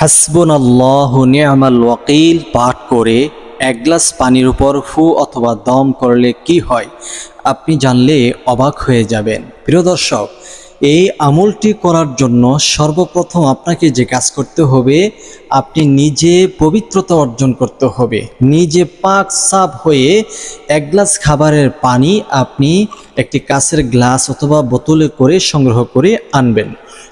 হাসবুন আল্লাহ নিয়ামাল ওয়াকিল পাঠ করে এক গ্লাস পানির উপর ফু অথবা দম করলে কি হয়? আপনি জানলে অবাক হয়ে যাবেন। প্রিয় দর্শক, এই আমলটি করার জন্য সর্বপ্রথম আপনাকে যে কাজ করতে হবে, আপনি নিজে পবিত্রতা অর্জন করতে হবে। নিজে পাক সাফ হয়ে এক গ্লাস খাবারের পানি আপনি একটি কাঁচের গ্লাস অথবা বোতলে করে সংগ্রহ করে আনবেন।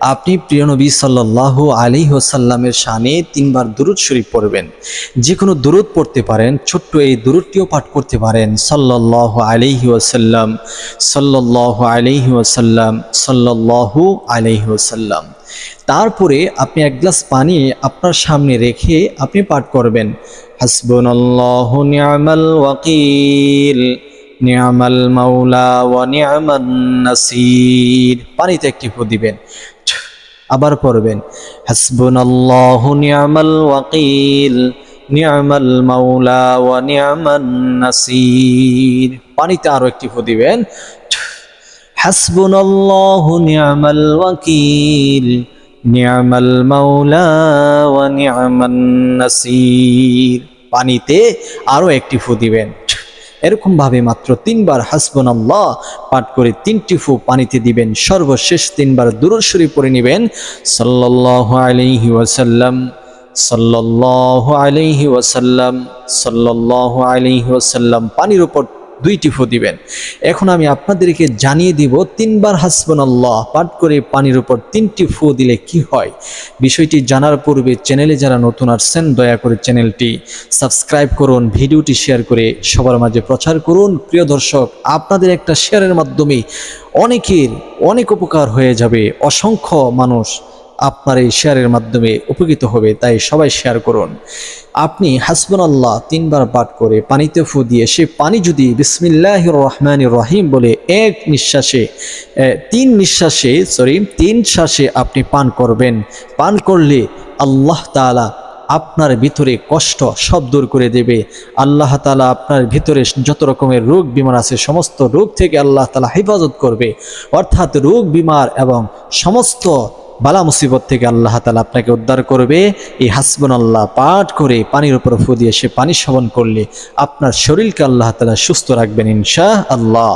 আপনি প্রিয় নবী সাল্লাহ আলী ওসাল্লামের শানে তিনবার দুরুদ শরীফ পড়বেন। যে কোনো দুরুদ পড়তে পারেন, ছোট্ট এই দুরুদটিও পাঠ করতে পারেন। সাল্লাহ আলিহি ওসাল্লাম সাল্লাহ আলিহি ওসাল্লাম সাল্লাহ আলিহি ওসাল্লাম তারপরে আপনি এক গ্লাস পানি আপনার সামনে রেখে আপনি পাঠ করবেন। হাসবুনাল্লাহু নি'মাল ওয়াকিল, নিয়ামাল মাওলা ওয়া নিয়ামান নাসির। পানিতে একটি ফু দিবেন। আবার পড়বেন। হাসবুনাল্লাহু নিয়ামাল ওয়াকিল, নিয়ামাল মাওলা ওয়া নিয়ামান নাসির। পানিতে আরও একটি ফু দিবেন। হাসবুনাল্লাহু নিয়ামাল ওয়াকিল, নিয়ামাল মাওলা ওয়া নিয়ামান নাসির। পানিতে আরও একটি ফু দিবেন। এরকম ভাবে মাত্র তিনবার হাসবন আল্লাহ পাঠ করে তিনটি ফু পানিতে দিবেন, সর্বশেষ তিনবার দূরস্বরী পড়ে নেবেন। সাল্লাহ আলিহি ওয়াসাল্লাম সাল্লাহ আলিহি ওয়াসাল্লাম সাল্লাহ আলিহি ওয়াসাল্লাম পানির উপর দুইটি ফু দিবেন। এখন আমি আপনাদেরকে জানিয়ে দিব, তিনবার হাসবন আল্লাহ পাঠ করে পানির উপর তিনটি ফু দিলে কি হয়? বিষয়টি জানার পূর্বে চ্যানেলে যারা নতুন আসছেন, দয়া করে চ্যানেলটি সাবস্ক্রাইব করুন, ভিডিওটি শেয়ার করে সবার মাঝে প্রচার করুন। প্রিয় দর্শক, আপনাদের একটা শেয়ারের মাধ্যমে অনেকের অনেক উপকার হয়ে যাবে। অসংখ্য মানুষ আপনার এই শেয়ারের মাধ্যমে উপকৃত হবে, তাই সবাই শেয়ার করুন। আপনি হাসবন আল্লাহ তিনবার পাঠ করে পানিতে ফু দিয়ে সে পানি যদি বিসমিল্লাহ রহমান রহিম বলে এক নিঃশ্বাসে তিন নিঃশ্বাসে, সরি, তিন শ্বাসে আপনি পান করবেন। পান করলে আল্লাহ তাআলা আপনার ভিতরে কষ্ট সব দূর করে দেবে। আল্লাহ তালা আপনার ভিতরে যত রকমের রোগ বিমার আছে, সমস্ত রোগ থেকে আল্লাহ তালা হেফাজত করবে। অর্থাৎ রোগ বিমার এবং সমস্ত বালা মুসিবত থেকে আল্লাহ তালা আপনাকে উদ্ধার করবে। এই হাসবন আল্লাহ পাঠ করে পানির উপর ফু দিয়ে সে পানি সেবন করলে আপনার শরীরকে আল্লাহ তালা সুস্থ রাখবেন ইনশা আল্লাহ